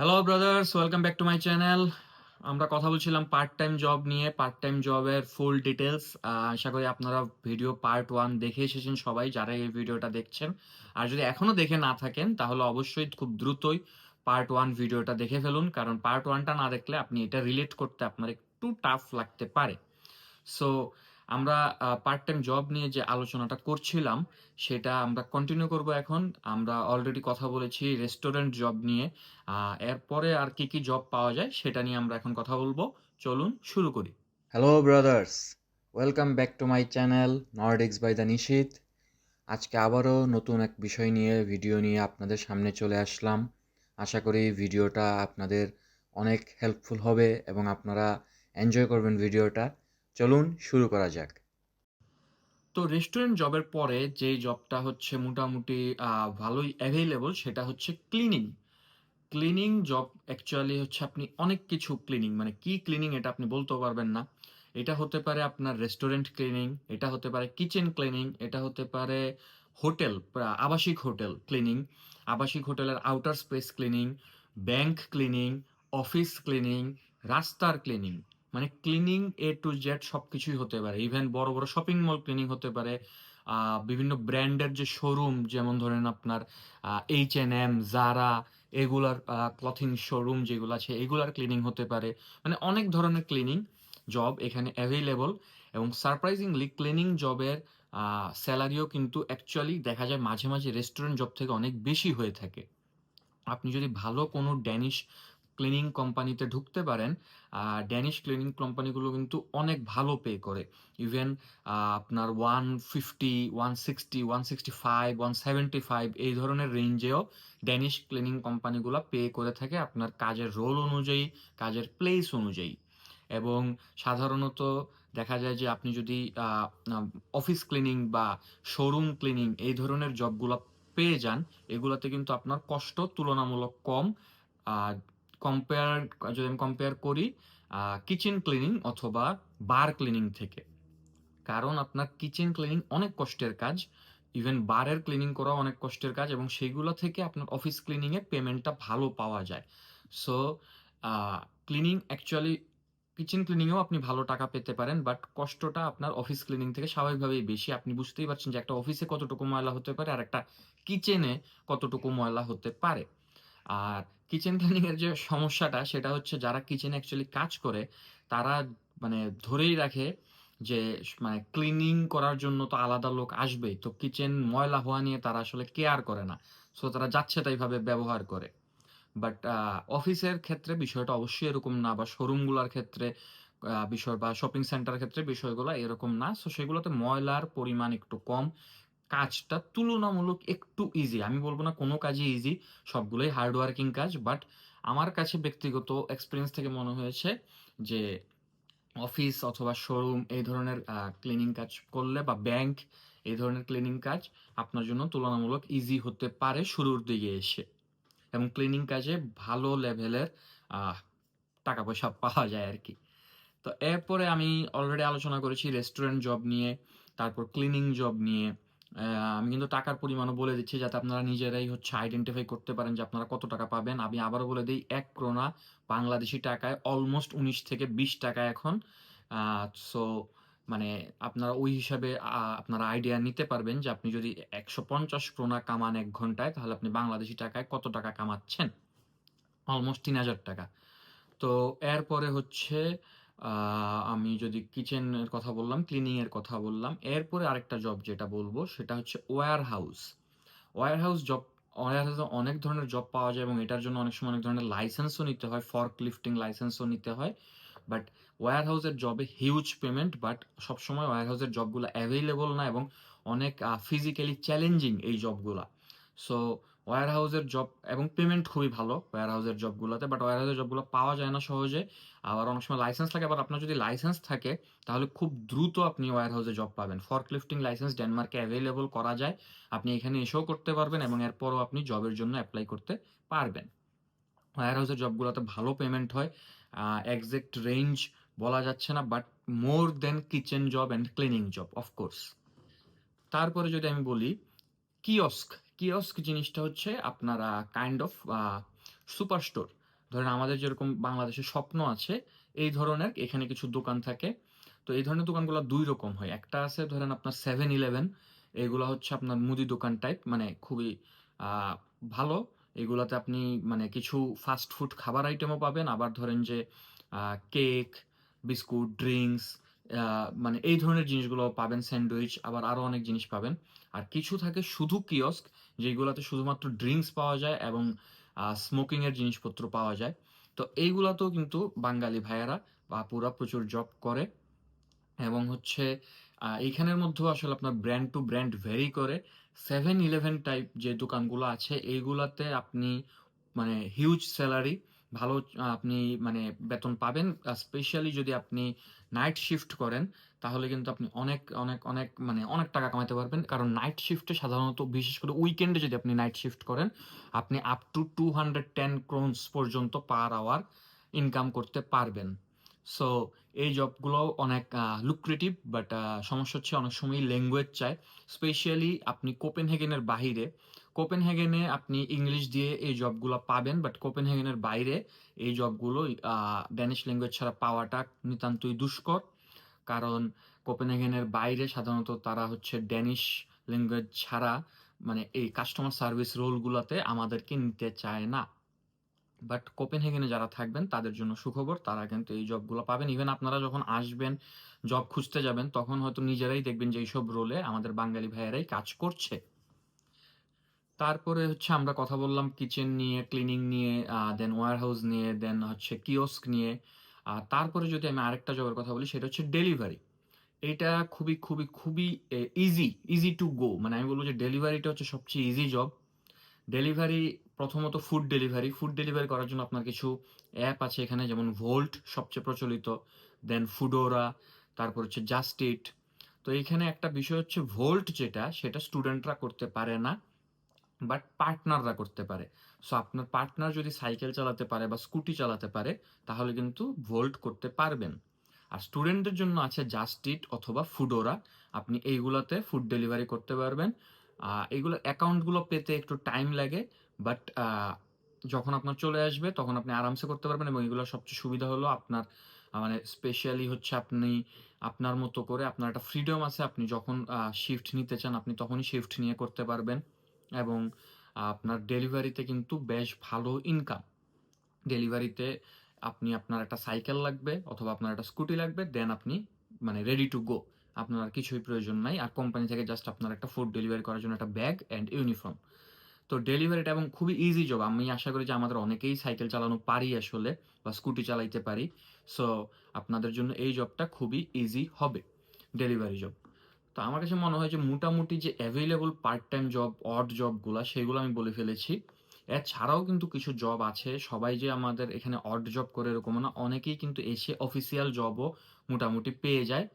Hello brothers welcome back to my channel আমরা কথা বলছিলাম পার্ট টাইম জব নিয়ে পার্ট টাইম জবের ফুল ডিটেলস আশা করি আপনারা ভিডিও পার্ট ওয়ান দেখে এসেছেন সবাই, যারা এই ভিডিওটা দেখছেন। আর যদি এখনও দেখে না থাকেন, তাহলে অবশ্যই খুব দ্রুতই পার্ট ওয়ান ভিডিওটা দেখে ফেলুন। কারণ পার্ট ওয়ানটা না দেখলে আপনি এটা রিলেট করতে আপনার একটু টাফ লাগতে পারে। সো আমরা পার্ট টাইম জব নিয়ে যে আলোচনাটা করছিলাম, সেটা আমরা কন্টিনিউ করব এখন। আমরা অলরেডি কথা বলেছি রেস্টুরেন্ট জব নিয়ে। এরপরে আর কি কি জব পাওয়া যায় সেটা নিয়ে আমরা এখন কথা বলব। চলুন শুরু করি। Hello brothers welcome back to my channel Nordics by the Nishit আজকে আবারও নতুন এক বিষয় নিয়ে ভিডিও নিয়ে আপনাদের সামনে চলে আসলাম। আশা করি ভিডিওটা আপনাদের অনেক হেল্পফুল হবে এবং আপনারা এনজয় করবেন ভিডিওটা চলুন শুরু করা যাক। তো রেস্টুরেন্ট জবের পরে যে জবটা হচ্ছে মোটামুটি ভালোই অ্যাভেলেবল সেটা হচ্ছে ক্লিনিং ক্লিনিং জব অ্যাকচুয়ালি হচ্ছে আপনি অনেক কিছু ক্লিনিং মানে কি ক্লিনিং এটা আপনি বলতেও পারবেন না। এটা হতে পারে আপনার রেস্টুরেন্ট ক্লিনিং এটা হতে পারে কিচেন ক্লিনিং এটা হতে পারে হোটেল আবাসিক হোটেল ক্লিনিং আবাসিক হোটেলের outer space cleaning bank cleaning office cleaning রাস্তার ক্লিনিং মানে ক্লিনিং এ টু জেড সব কিছুই হতে পারে। ইভেন বড় বড় শপিং মল ক্লিনিং হতে পারে। বিভিন্ন ব্র্যান্ডের যে শোরুম যেমন ধরেন আপনার এইচ এন এম জারা এগুলার ক্লথিং শোরুম যেগুলো আছে, এগুলার ক্লিনিং হতে পারে। মানে অনেক ধরনের ক্লিনিং জব এখানে অ্যাভেলেবল এবং সারপ্রাইজিংলি ক্লিনিং জবের স্যালারিও কিন্তু অ্যাকচুয়ালি দেখা যায় মাঝে মাঝে রেস্টুরেন্ট জব থেকে অনেক বেশি হয়ে থাকে। আপনি যদি ভালো কোনো ড্যানিশ ক্লিনিং কোম্পানিতে ঢুকতে পারেন ড্যানিশ ক্লিনিং কোম্পানিগুলো কিন্তু অনেক ভালো পে করে। ইভেন আপনার one fifty one sixty one sixty five one seventy five এই ধরনের রেঞ্জেও ড্যানিশ ক্লিনিং কোম্পানিগুলো পে করে থাকে আপনার কাজের রোল অনুযায়ী, কাজের প্লেস অনুযায়ী। এবং সাধারণত দেখা যায় যে আপনি যদি অফিস ক্লিনিং বা শোরুম ক্লিনিং এই ধরনের জবগুলো পেয়ে যান, এগুলোতে কিন্তু আপনার কষ্ট তুলনামূলক কম। কম্পেয়ার যদি আমি কম্পেয়ার করি কিচেন ক্লিনিং অথবা বার ক্লিনিং থেকে। কারণ আপনার কিচেন ক্লিনিং অনেক কষ্টের কাজ ইভেন বারের ক্লিনিং করা অনেক কষ্টের কাজ এবং সেইগুলো থেকে আপনার অফিস ক্লিনিংয়ে পেমেন্টটা ভালো পাওয়া যায়। সো ক্লিনিং অ্যাকচুয়ালি কিচেন ক্লিনিংয়েও আপনি ভালো টাকা পেতে পারেন বাট কষ্টটা আপনার অফিস ক্লিনিং থেকে স্বাভাবিকভাবেই বেশি। আপনি বুঝতেই পারছেন যে একটা অফিসে কতটুকু ময়লা হতে পারে আর একটা কিচেনে কতটুকু ময়লা হতে পারে। আর কিচেন ক্লিনিং এর যে সমস্যাটা, সেটা হচ্ছে যারা কিচেন অ্যাকচুয়ালি কাজ করে, তারা মানে ধরেই রাখে যে মানে ক্লিনিং করার জন্য তো আলাদা লোক আসবেই। তো কিচেন ময়লা হওয়া নিয়ে তারা আসলে কেয়ার করে না। সো তারা যাচ্ছে তাই ভাবে ব্যবহার করে। বাট অফিসের ক্ষেত্রে বিষয়টা অবশ্যই এরকম না বা শোরুমগুলোর ক্ষেত্রে বিষয় বা শপিং সেন্টার ক্ষেত্রে বিষয়গুলো এরকম না। সো সেগুলোতে ময়লার পরিমাণ একটু কম। কাজটা তুলনামূলক একটু ইজি আমি বলব না কোনো কাজই ইজি সবগুলোই হার্ড ওয়ার্কিং কাজ বাট আমার কাছে ব্যক্তিগত এক্সপিরিয়েন্স থেকে মনে হয়েছে যে অফিস অথবা শোরুম এই ধরনের ক্লিনিং কাজ করলে বা ব্যাংক এই ধরনের ক্লিনিং কাজ আপনার জন্য তুলনামূলক ইজি হতে পারে শুরুর দিকে এসে। এবং ক্লিনিং কাজে ভালো লেভেলের টাকা পয়সা পাওয়া যায় আর কি তো এরপরে আমি অলরেডি আলোচনা করেছি রেস্টুরেন্ট জব নিয়ে, তারপর ক্লিনিং জব নিয়ে আমি কিন্তু টাকার পরিমাণও বলে দিচ্ছি যাতে আপনারা নিজেরাই হচ্ছে আইডেন্টিফাই করতে পারেন যে আপনারা কত টাকা পাবেন। আমি আবারও বলে দিই, এক ক্রোনা বাংলাদেশি টাকায় অলমোস্ট উনিশ থেকে বিশ টাকা এখন। সো মানে আপনারা ওই হিসাবে আপনারা আইডিয়া নিতে পারবেন যে আপনি যদি একশো পঞ্চাশ ক্রোনা কামান এক ঘন্টায়, তাহলে আপনি বাংলাদেশি টাকায় কত টাকা কামাচ্ছেন? অলমোস্ট তিন হাজার টাকা। তো এরপরে হচ্ছে আমি যদি কিচেনের কথা বললাম ক্লিনিং এর কথা বললাম, এরপরে আরেকটা জব যেটা বলব, সেটা হচ্ছে warehouse warehouse job ওয়্যার হাউসে অনেক ধরনের জব পাওয়া যায় এবং এটার জন্য অনেক সময় অনেক ধরনের লাইসেন্সও নিতে হয় ফর্ক লিফটিং লাইসেন্সও নিতে হয়। বাট ওয়্যার হাউসের জবে হিউজ পেমেন্ট বাট সবসময় ওয়্যার হাউসের জবগুলো অ্যাভেলেবল না এবং অনেক ফিজিক্যালি চ্যালেঞ্জিং এই জবগুলা সো ওয়্যার হাউসের জব এবং পেমেন্ট খুবই ভালো ওয়্যার হাউসের জবগুলোতে বাট ওয়্যার হাউসের জবগুলো পাওয়া যায় না সহজে। আবার অনেক সময় লাইসেন্স থাকে আবার আপনার যদি লাইসেন্স থাকে, তাহলে খুব দ্রুত আপনি ওয়্যার হাউসে জব পাবেন। ফর্ক লিফটিং লাইসেন্স ডেনমার্কে অ্যাভেলেবল করা যায়। আপনি এখানে এসেও করতে পারবেন এবং এরপরও আপনি জবের জন্য অ্যাপ্লাই করতে পারবেন। ওয়্যার হাউসের জবগুলোতে ভালো পেমেন্ট হয়। এক্সাক্ট রেঞ্জ বলা যাচ্ছে না but more than kitchen job and cleaning job of course তারপরে যদি আমি বলি কিয়স্ক কিয়স্ক জিনিসটা হচ্ছে আপনার কাইন্ড অফ সুপার স্টোর ধরেন আমাদের যেরকম বাংলাদেশে স্বপ্ন আছে, এই ধরনের এখানে কিছু দোকান থাকে। তো এই ধরনের দোকানগুলো দুই রকম হয়। একটা আছে ধরেন আপনার সেভেন ইলেভেন এগুলো হচ্ছে আপনার মুদি দোকান টাইপ মানে খুবই ভালো। এগুলাতে আপনি মানে কিছু ফাস্ট ফুড খাবার আইটেমও পাবেন। আবার ধরেন যে কেক বিস্কুট ড্রিঙ্কস মানে এই ধরনের জিনিসগুলো পাবেন স্যান্ডউইচ আবার আরও অনেক জিনিস পাবেন। আর কিছু থাকে শুধু কিয়স্ক যেগুলোতে শুধুমাত্র ড্রিঙ্কস পাওয়া যায় এবং স্মোকিং এর জিনিসপত্র পাওয়া যায়। তো এইগুলাতেও কিন্তু বাঙালি ভাইয়ারা বা পুরা প্রচুর জব করে এবং হচ্ছে এইখানের মধ্যেও আসলে আপনার ব্র্যান্ড টু ব্র্যান্ড ভেরি করে। সেভেন ইলেভেন টাইপ যে দোকানগুলো আছে, এইগুলাতে আপনি মানে হিউজ স্যালারি ভালো আপনি মানে বেতন পাবেন। স্পেশালি যদি আপনি নাইট শিফট করেন, তাহলে কিন্তু আপনি অনেক অনেক অনেক মানে অনেক টাকা কামাতে পারবেন। কারণ নাইট শিফটে সাধারণত বিশেষ করে উইকেন্ডে যদি আপনি নাইট শিফট করেন, আপনি up to two hundred ten Crohn's পর্যন্ত পার আওয়ার ইনকাম করতে পারবেন। সো এই জবগুলো অনেক লুক্রেটিভ বাট সমস্যা হচ্ছে অনেক সময় ল্যাঙ্গুয়েজ চায়। স্পেশালি আপনি কোপেনহেগেনের বাহিরে কোপেনহেগেনে আপনি ইংলিশ দিয়ে এই জবগুলো পাবেন বাট কোপেনহেগেনের বাইরে এই জবগুলো ড্যানিশ ল্যাঙ্গুয়েজ ছাড়া পাওয়াটা নিতান্তই দুষ্কর। কারণ কোপেনহেগেনের বাইরে সাধারণত তারা হচ্ছে ড্যানিশ ল্যাঙ্গুয়েজ ছাড়া মানে এই কাস্টমার সার্ভিস রোলগুলোতে আমাদেরকে নিতে চায় না। বাট কোপেনহেগেনে যারা থাকবেন, তাদের জন্য সুখবর, তারা কিন্তু এই জবগুলো পাবেন। ইভেন আপনারা যখন আসবেন জব খুঁজতে যাবেন, তখন হয়তো নিজেরাই দেখবেন যে এইসব রোলে আমাদের বাঙালি ভাইয়েরাই কাজ করছে। তারপরে হচ্ছে আমরা কথা বললাম কিচেন নিয়ে ক্লিনিং নিয়ে দেন ওয়ার হাউস নিয়ে দেন হচ্ছে কিওস্ক নিয়ে। আর তারপরে যদি আমি আরেকটা জবের কথা বলি, সেটা হচ্ছে ডেলিভারি এটা খুবই খুবই খুবই ইজি ইজি টু গো মানে আমি বলব যে ডেলিভারিটা হচ্ছে সবচেয়ে ইজি জব ডেলিভারি প্রথমত ফুড ডেলিভারি ফুড ডেলিভারি করার জন্য আপনার কিছু অ্যাপ আছে এখানে, যেমন ভোল্ট সবচেয়ে প্রচলিত দেন ফুডোরা তারপর হচ্ছে জাস্ট ইট তো এখানে একটা বিষয় হচ্ছে ভোল্ট যেটা, সেটা স্টুডেন্টরা করতে পারে না। বাট পার্টনাররা করতে পারে। সো আপনার পার্টনার যদি সাইকেল চালাতে পারে বা স্কুটি চালাতে পারে, তাহলে কিন্তু ভোল্ট করতে পারবেন। আর স্টুডেন্টদের জন্য আছে জাস্ট ইট অথবা ফুডোরা আপনি এইগুলোতে ফুড ডেলিভারি করতে পারবেন। এইগুলো অ্যাকাউন্টগুলো পেতে একটু টাইম লাগে বাট যখন আপনার চলে আসবে, তখন আপনি আরামসে করতে পারবেন এবং এগুলো সবচেয়ে সুবিধা হলো আপনার মানে স্পেশালি হচ্ছে আপনি, আপনার মতো করে আপনার একটা ফ্রিডম আছে। আপনি যখন শিফট নিতে চান, আপনি তখনই শিফট নিয়ে করতে পারবেন। এবং আপনার ডেলিভারিতে কিন্তু বেশ ভালো ইনকাম ডেলিভারিতে আপনি আপনার একটা সাইকেল লাগবে অথবা আপনার একটা স্কুটি লাগবে দেন আপনি মানে রেডি টু গো আপনার আর কিছুই প্রয়োজন নাই। আর কোম্পানি থেকে জাস্ট আপনার একটা ফুড ডেলিভারি করার জন্য একটা ব্যাগ অ্যান্ড ইউনিফর্ম তো ডেলিভারিটা এবং খুবই ইজি জব আমি আশা করি যে আমাদের অনেকেই সাইকেল চালানো পারি আসলে বা স্কুটি চালাইতে পারি। সো আপনাদের জন্য এই জবটা খুবই ইজি হবে। ডেলিভারি জব তো আমার কাছে মনে হয় যে মোটামুটি যে available part time job odd জবগুলো সেগুলো আমি বলে ফেলেছি। এছাড়াও কিন্তু কিছু জব আছে। সবাই যে আমাদের এখানে অড জব করে এরকম না, অনেকেই কিন্তু এসে অফিসিয়াল জবও মোটামুটি পেয়ে যায়।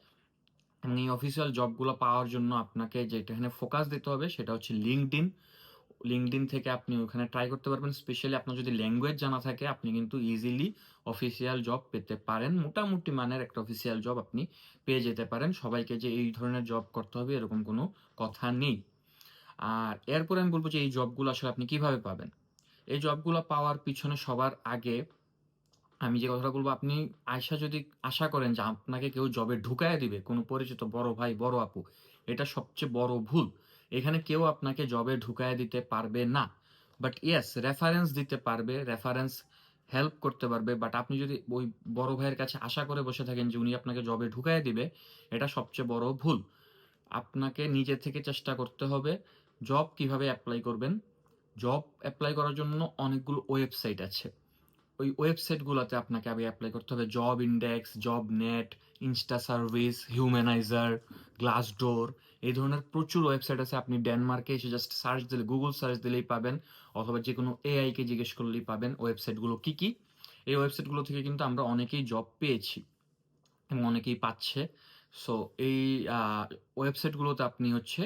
এবং এই অফিসিয়াল জবগুলো পাওয়ার জন্য আপনাকে যেটা এখানে ফোকাস দিতে হবে, সেটা হচ্ছে লিঙ্কডইন লিঙ্কডইন থেকে আপনি ওখানে ট্রাই করতে পারবেন। স্পেশালি আপনার যদি ল্যাঙ্গুয়েজ জানা থাকে, আপনি কিন্তু ইজিলি অফিসিয়াল জব পেতে পারেন। মোটামুটি মানের একটা অফিসিয়াল জব আপনি পেয়ে যেতে পারেন। সবাইকে যে এই ধরনের জব করতে হবে এরকম কোনো কথা নেই। আর এরপরে আমি বলব যে এই জবগুলো আসলে আপনি কীভাবে পাবেন? এই জবগুলো পাওয়ার পিছনে সবার আগে আমি যে কথাটা বলব, আপনি আশা যদি আশা করেন যে আপনাকে কেউ জবে ঢুকায় দিবে, কোনো পরিচিত বড় ভাই, বড় আপু, এটা সবচেয়ে বড় ভুল। এখানে কেউ আপনাকে জবে ঢুকায় দিতে পারবে না। বাট ইয়েস রেফারেন্স দিতে পারবে রেফারেন্স হেল্প করতে পারবে। বাট আপনি যদি ওই বড় ভাইয়ের কাছে আশা করে বসে থাকেন যে উনি আপনাকে জবে ঢুকায় দিবে, এটা সবচেয়ে বড় ভুল। আপনাকে নিজে থেকে চেষ্টা করতে হবে জব কীভাবে অ্যাপ্লাই করবেন। জব অ্যাপ্লাই করার জন্য অনেকগুলো ওয়েবসাইট আছে। ওই ওয়েবসাইটগুলোতে আপনাকে আগে অ্যাপ্লাই করতে হবে। Jobindex Jobnet Insta Service Humanizer Glassdoor এই ধরনের প্রচুর ওয়েবসাইট আছে, আপনি ডেনমার্কে এসে জাস্ট সার্চ দিলে গুগল সার্চ দিলেই পাবেন, অথবা যে কোনো এআই কে জিজ্ঞেস করলেই পাবেন ওয়েবসাইটগুলো কি কি। এই ওয়েবসাইটগুলো থেকে কিন্তু আমরা অনেকেই জব পেয়েছি, এবং অনেকেই পাচ্ছে। সো এই ওয়েবসাইটগুলোতে আপনি হচ্ছে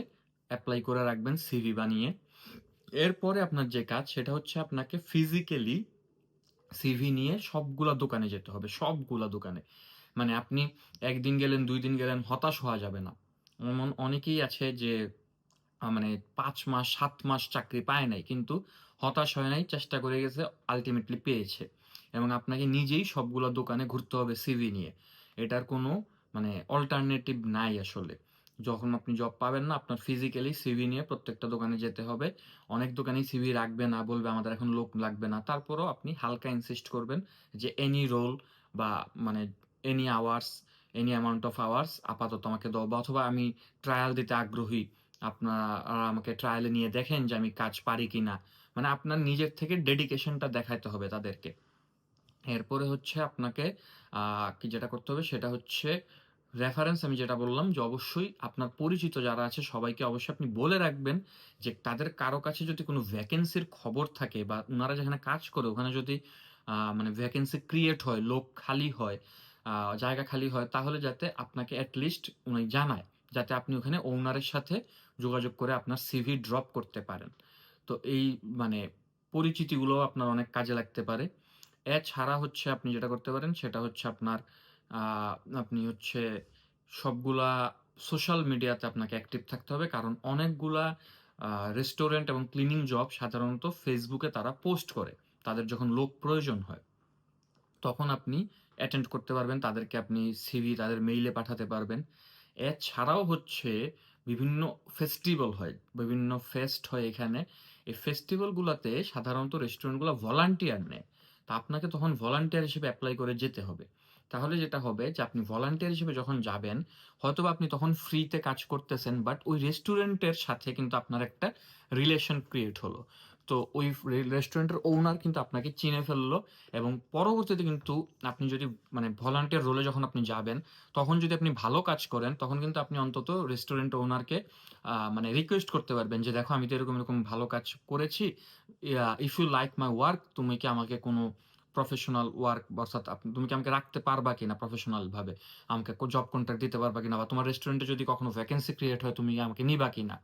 অ্যাপ্লাই করে রাখবেন সিভি বানিয়ে। এরপরে আপনার যে কাজ, সেটা হচ্ছে আপনাকে ফিজিক্যালি সিভি নিয়ে সবগুলা দোকানে যেতে হবে, সবগুলা দোকানে। মানে আপনি একদিন গেলেন, দুই দিন গেলেন, হতাশ হওয়া যাবে না। এমন অনেকেই আছে যে মানে পাঁচ মাস সাত মাস চাকরি পায় নাই কিন্তু হতাশ হয় নাই, চেষ্টা করে গেছে, আলটিমেটলি পেয়েছে। এবং আপনাকে নিজেই সবগুলো দোকানে ঘুরতে হবে সিভি নিয়ে। এটার কোনো মানে অল্টারনেটিভ নাই আসলে। যখন আপনি জব পাবেন না, আপনার ফিজিক্যালি সিভি নিয়ে প্রত্যেকটা দোকানে যেতে হবে। অনেক দোকানেই সিভি রাখবে না, বলবে আমাদের এখন লোক লাগবে না। তারপরেও আপনি হালকা ইনসিস্ট করবেন যে এনি রোল বা মানে any hours, any amount of hours আপাতত আমাকে দাও অথবা আমি ট্রায়াল দিতে আগ্রহী। আপনারা আমাকে ট্রায়ালে নিয়ে দেখেন যে আমি কাজ পারি কিনা। মানে আপনার নিজের থেকে ডেডিকেশনটা দেখাইতে হবে তাদেরকে। এরপরে হচ্ছে আপনাকে কি যেটা করতে হবে সেটা হচ্ছে রেফারেন্স আমি যেটা বললাম যে অবশ্যই আপনার পরিচিত যারা আছে সবাইকে অবশ্যই আপনি বলে রাখবেন যে তাদের কারও কাছে যদি কোনো ভ্যাকেন্সির খবর থাকে বা ওনারা যেখানে কাজ করে ওখানে যদি মানে ভ্যাকেন্সি ক্রিয়েট হয়, লোক খালি হয়, জায়গা খালি হয়, তাহলে যাতে আপনাকে এট লিস্ট উনি জানায়। যাতে আপনি ওখানে ওনারের সাথে যোগাযোগ করে আপনার সিভি ড্রপ করতে পারেন। তো এই মানে পরিচিতিগুলোও আপনার অনেক কাজে লাগতে পারে। এছাড়া হচ্ছে আপনি যেটা করতে পারেন, সেটা হচ্ছে আপনার আপনি হচ্ছে সবগুলা সোশ্যাল মিডিয়াতে আপনাকে অ্যাক্টিভ থাকতে হবে। কারণ অনেকগুলা রেস্টুরেন্ট এবং ক্লিনিং জব সাধারণত ফেসবুকে তারা পোস্ট করে। তাদের যখন লোক প্রয়োজন হয়। তখন আপনি অ্যাটেন্ড করতে পারবেন। তাদেরকে আপনি সিভি তাদের মেইলে পাঠাতে পারবেন। এছাড়াও হচ্ছে বিভিন্ন ফেস্টিভ্যাল হয়। বিভিন্ন ফেস্ট হয় এখানে। এই ফেস্টিভাল গুলাতে সাধারণত রেস্টুরেন্টগুলো ভলান্টিয়ার নেয়। তা আপনাকে তখন ভলান্টিয়ার হিসেবে অ্যাপ্লাই করে যেতে হবে। তাহলে যেটা হবে যে আপনি ভলান্টিয়ার হিসেবে যখন যাবেন, হয়তোবা আপনি তখন ফ্রিতে কাজ করতেছেন বাট ওই রেস্টুরেন্টের সাথে কিন্তু আপনার একটা রিলেশন ক্রিয়েট হলো। তো ওই রেস্টুরেন্টের ওনার কিন্তু আপনাকে চিনে ফেলল এবং পরবর্তীতে কিন্তু আপনি যদি মানে ভলান্টিয়ার রোলে যখন আপনি যাবেন, তখন যদি আপনি ভালো কাজ করেন, তখন কিন্তু আপনি অন্তত রেস্টুরেন্ট ওনারকে মানে রিকোয়েস্ট করতে পারবেন যে, "দেখো আমি তো এরকম, এরকম ভালো কাজ করেছি। If you like my work তুমি কি আমাকে কোনো প্রফেশনাল ওয়ার্ক অর্থাৎ তুমি কি আমাকে রাখতে পারবা কিনা প্রফেশনাল ভাবে? আমাকে জব কন্ট্রাক্ট দিতে পারবা কিনা? বা তোমার রেস্টুরেন্টে যদি কখনো ভ্যাকেন্সি ক্রিয়েট হয় তুমি আমাকে নিবা কিনা?"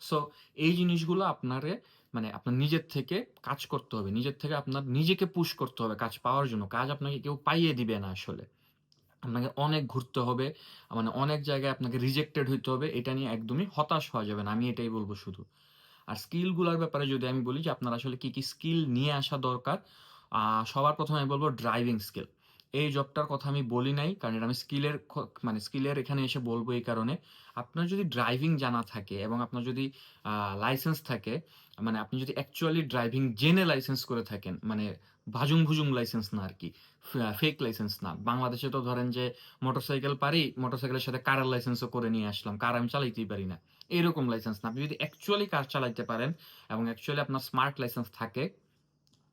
সো এই জিনিসগুলো আপনারে মানে আপনার নিজের থেকে কাজ করতে হবে। নিজের থেকে আপনার নিজেকে পুশ করতে হবে কাজ পাওয়ার জন্য। কাজ আপনাকে কেউ পাইয়ে দিবে না আসলে। আপনাকে অনেক ঘুরতে হবে। মানে অনেক জায়গায় আপনাকে রিজেক্টেড হইতে হবে। এটা নিয়ে একদমই হতাশ হওয়া যাবে না। আমি এটাই বলব শুধু। আর স্কিলগুলার ব্যাপারে যদি আমি বলি যে আপনার আসলে কি, কি স্কিল নিয়ে আসা দরকার? সবার প্রথমে আমি বলব ড্রাইভিং স্কিল। এই জবটার কথা আমি বলি নাই। কারণ এটা আমি স্কিলের মানে স্কিলের এখানে এসে বলব এই কারণে, আপনার যদি ড্রাইভিং জানা থাকে এবং আপনার যদি লাইসেন্স থাকে, মানে আপনি যদি অ্যাকচুয়ালি ড্রাইভিং জেনে লাইসেন্স করে থাকেন, মানে ভাজুং-ভুজুং লাইসেন্স না আর কি ফেক লাইসেন্স না। বাংলাদেশে তো ধরেন যে মোটরসাইকেল পারি, মোটরসাইকেলের সাথে কারের লাইসেন্সও করে নিয়ে আসলাম। কার আমি চালাইতেই পারি না। এরকম লাইসেন্স না। আপনি যদি অ্যাকচুয়ালি কার চালাইতে পারেন এবং অ্যাকচুয়ালি আপনার স্মার্ট লাইসেন্স থাকে,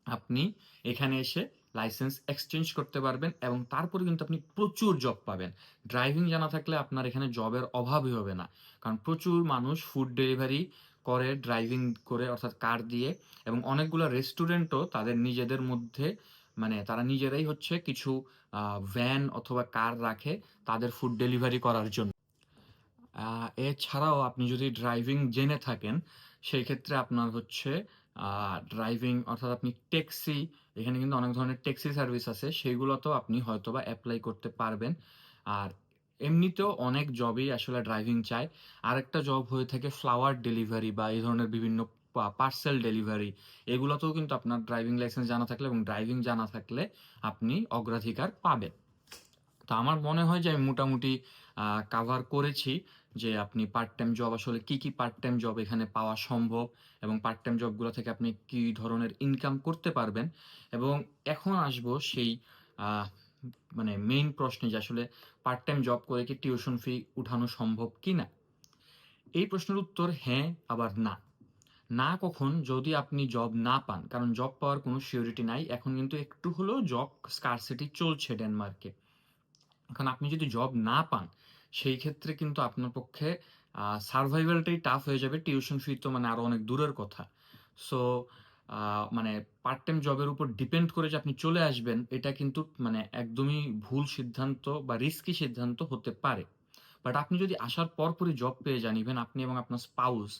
আপনি এখানে এসে লাইসেন্স এক্সচেঞ্জ করতে পারবেন এবং তারপরে কিন্তু আপনি প্রচুর জব পাবেন। ড্রাইভিং জানা থাকলে আপনার এখানে জবের অভাবই হবে না। কারণ প্রচুর মানুষ ফুড ডেলিভারি করে, ড্রাইভিং করে অর্থাৎ কার দিয়ে এবং অনেকগুলা রেস্টুরেন্টও তাদের নিজেদের মধ্যে মানে তারা নিজেরাই হচ্ছে কিছু ভ্যান অথবা কার রাখে তাদের ফুড ডেলিভারি করার জন্য। এছাড়াও আপনি যদি ড্রাইভিং জেনে থাকেন, সেই ক্ষেত্রে আপনার হচ্ছে ড্রাইভিং অর্থাৎ আপনি ট্যাক্সি, এখানে কিন্তু অনেক ধরনের ট্যাক্সি সার্ভিস আছে, সেগুলোতেও আপনি হয়তো বা অ্যাপ্লাই করতে পারবেন। আর এমনিতেও অনেক জবই আসলে ড্রাইভিং চায়। আরেকটা জব হয়ে থাকে ফ্লাওয়ার ডেলিভারি বা এই ধরনের বিভিন্ন পার্সেল ডেলিভারি। এগুলোতেও কিন্তু আপনার ড্রাইভিং লাইসেন্স জানা থাকলে এবং ড্রাইভিং জানা থাকলে আপনি অগ্রাধিকার পাবেন। তো আমার মনে হয় যে আমি মোটামুটি কাভার করেছি যে আপনি পার্ট টাইম জব আসলে কি, কি পার্ট টাইম জব এখানে পাওয়া সম্ভব এবং পার্ট টাইম জবগুলো থেকে আপনি কি ধরনের ইনকাম করতে পারবেন এবং এখন আসব সেই মানে মেইন প্রশ্নে যে আসলে পার্ট টাইম জব করে কি টিউশন ফি উঠানো সম্ভব কি না এই প্রশ্নের উত্তর হ্যাঁ, আবার না। না কখন? যদি আপনি জব না পান। কারণ জব পাওয়ার কোনো সিউরিটি নাই। এখন কিন্তু একটু হলেও জব স্কারসিটি চলছে ডেনমার্কে। এখন আপনি যদি জব না পান, সেই ক্ষেত্রে কিন্তু আপনার পক্ষে সার্ভাইভালটাই টাফ হয়ে যাবে। টিউশন ফি তো মানে আরও অনেক দূরের কথা। সো মানে পার্ট টাইম জবের উপর ডিপেন্ড করে যে আপনি চলে আসবেন, এটা কিন্তু মানে একদমই ভুল সিদ্ধান্ত বা রিস্কি সিদ্ধান্ত হতে পারে। বাট আপনি যদি আসার পরপরই জব পেয়ে যান, ইভেন আপনি এবং আপনার স্পাউস,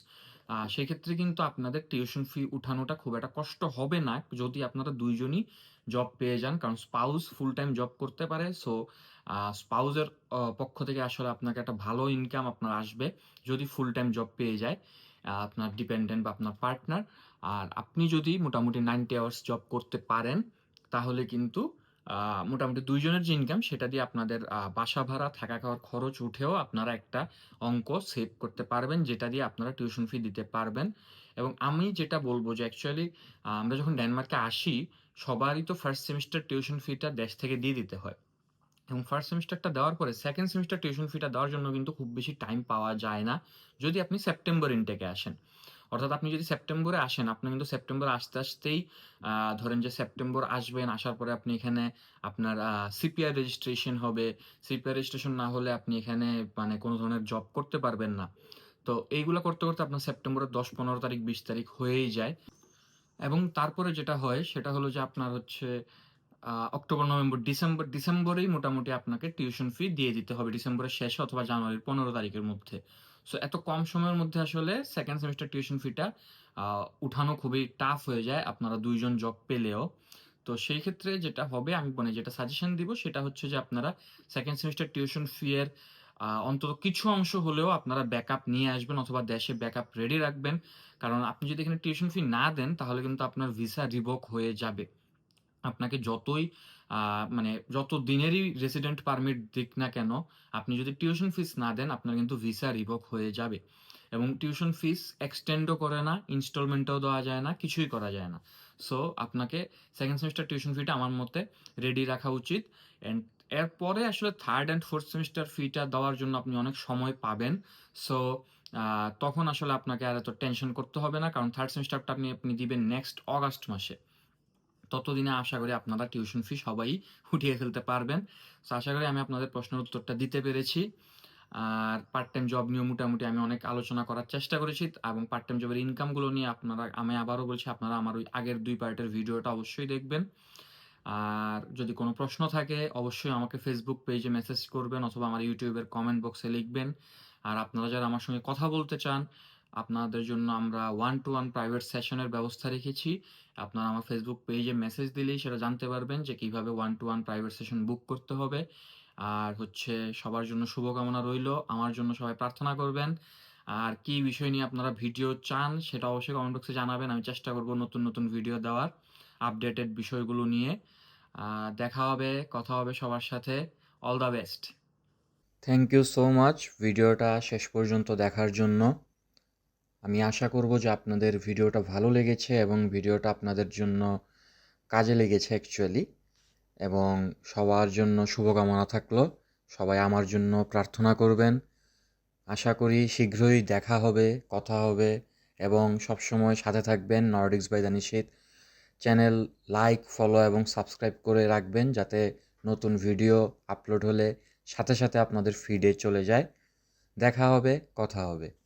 সেক্ষেত্রে কিন্তু আপনাদের টিউশন ফি উঠানোটা খুব একটা কষ্ট হবে না, যদি আপনারা ২ জনই জব পেয়ে যান। কারণ স্পাউস ফুল টাইম জব করতে পারে। সো আ স্পাউসের পক্ষ থেকে আসলে আপনাকে একটা ভালো ইনকাম আপনার আসবে, যদি ফুল টাইম জব পেয়ে যায় আপনার ডিপেন্ডেন্ট বা আপনার পার্টনার। আর আপনি যদি মোটামুটি 90 আওয়ার্স জব করতে পারেন, তাহলে কিন্তু মোটামুটি ২ জনের যে ইনকাম সেটা দিয়ে আপনাদের বাসা ভাড়া, থাকা খাওয়ার খরচ উঠেও আপনারা একটা অঙ্ক সেভ করতে পারবেন, যেটা দিয়ে আপনারা টিউশন ফি দিতে পারবেন। এবং আমি যেটা বলব যে অ্যাকচুয়ালি আমরা যখন ডেনমার্কে আসি, সবারই তো ফার্স্ট সেমিস্টার টিউশন ফিটা দেশ থেকে দিয়ে দিতে হয়। এবং ফার্স্ট সেমিস্টারটা দেওয়ার পরে সেকেন্ড সেমিস্টার টিউশন ফিটা দেওয়ার জন্য কিন্তু খুব বেশি টাইম পাওয়া যায় না, যদি আপনি সেপ্টেম্বর ইনটেকে আসেন। অর্থাৎ আপনি যদি সেপ্টেম্বরে আসেন, আপনার কিন্তু সেপ্টেম্বর আসতে, আসতেই ধরেন যে সেপ্টেম্বর আসবেন, আসার পরে আপনি এখানে আপনার আ সিপিআর রেজিস্ট্রেশন হবে। সিপিআর রেজিস্ট্রেশন না হলে আপনি এখানে মানে কোনো ধরনের জব করতে পারবেন না। তো এইগুলো করতে, করতে আপনার সেপ্টেম্বরের দশ পনেরো তারিখ, ২০ তারিখ হয়েই যায়। এবং তারপরে যেটা হয় সেটা হলো যে আপনার হচ্ছে অক্টোবর, নভেম্বর, ডিসেম্বর, ডিসেম্বরেই মোটামুটি আপনাকে টিউশন ফি দিয়ে দিতে হবে। ডিসেম্বরের শেষে অথবা জানুয়ারির ১৫ তারিখের মধ্যে। সো এত কম সময়ের মধ্যে আসলে সেকেন্ড সেমিস্টার টিউশন ফিটা উঠানো খুবই টাফ হয়ে যায়, আপনারা দুইজন জব পেলেও। তো সেই ক্ষেত্রে যেটা হবে আমি মানে যেটা সাজেশন দিব সেটা হচ্ছে যে আপনারা সেকেন্ড সেমিস্টার টিউশন ফি এর অন্তত কিছু অংশ হলেও আপনারা ব্যাকআপ নিয়ে আসবেন অথবা দেশে ব্যাকআপ রেডি রাখবেন। কারণ আপনি যদি এখানে টিউশন ফি না দেন তাহলে কিন্তু আপনার ভিসা রিভোক হয়ে যাবে। আপনাকে যতই মানে যত দিনেরই রেসিডেন্ট পারমিট দিক না কেন, আপনি যদি টিউশন ফিস না দেন আপনার কিন্তু ভিসা রিভোক হয়ে যাবে। এবং টিউশন ফিস এক্সটেন্ডও করে না, ইনস্টলমেন্টেও দেওয়া যায় না, কিছুই করা যায় না। সো আপনাকে সেকেন্ড সেমিস্টার টিউশন ফিটা আমার মতে রেডি রাখা উচিত। অ্যান্ড এরপরে আসলে থার্ড অ্যান্ড ফোর্থ সেমিস্টার ফিটা দেওয়ার জন্য আপনি অনেক সময় পাবেন। সো তখন আসলে আপনাকে আর এত টেনশন করতে হবে না। কারণ থার্ড সেমিস্টারটা আপনি, আপনি দিবেন নেক্সট অগাস্ট মাসে। ততদিনে আশা করি আপনারা টিউশন ফি সবাই উঠিয়ে ফেলতে পারবেন। সো আশা করি আমি আপনাদের প্রশ্নের উত্তরটা দিতে পেরেছি। আর পার্ট টাইম জব নিয়ে মোটামুটি আমি অনেক আলোচনা করার চেষ্টা করেছি এবং পার্ট টাইম জবের ইনকামগুলো নিয়ে আপনারা আমি আবারও বলছি আপনারা আমার ওই আগের দুই পার্টের ভিডিওটা অবশ্যই দেখবেন। আর যদি কোনো প্রশ্ন থাকে অবশ্যই আমাকে ফেসবুক পেজে মেসেজ করবেন অথবা আমার ইউটিউবের কমেন্ট বক্সে লিখবেন। আর আপনারা যারা আমার সঙ্গে কথা বলতে চান, আপনাদের জন্য আমরা ওয়ান টু ওয়ান প্রাইভেট সেশনের ব্যবস্থা রেখেছি। আপনারা আমার ফেসবুক পেজে মেসেজ দিলেই সেটা জানতে পারবেন যে কীভাবে one to one private session book করতে হবে। আর হচ্ছে সবার জন্য শুভকামনা রইল। আমার জন্য সবাই প্রার্থনা করবেন। আর কি বিষয় নিয়ে আপনারা ভিডিও চান সেটা অবশ্যই কমেন্ট বক্সে জানাবেন। আমি চেষ্টা করব নতুন, নতুন ভিডিও দেওয়ার, আপডেটেড বিষয়গুলো নিয়ে। দেখা হবে, কথা হবে সবার সাথে। All the best. Thank you so much ভিডিওটা শেষ পর্যন্ত দেখার জন্য। আমি আশা করব যে আপনাদের ভিডিওটা ভালো লেগেছে এবং ভিডিওটা আপনাদের জন্য কাজে লেগেছে অ্যাকচুয়ালি। এবং সবার জন্য শুভকামনা থাকল। সবাই আমার জন্য প্রার্থনা করবেন। আশা করি শীঘ্রই দেখা হবে, কথা হবে এবং সবসময় সাথে থাকবেন নর্ডিক্স বাই দানিশিত। চ্যানেল লাইক, ফলো এবং সাবস্ক্রাইব করে রাখবেন যাতে নতুন ভিডিও আপলোড হলে সাথে, সাথে আপনাদের ফিডে চলে যায়। দেখা হবে, কথা হবে।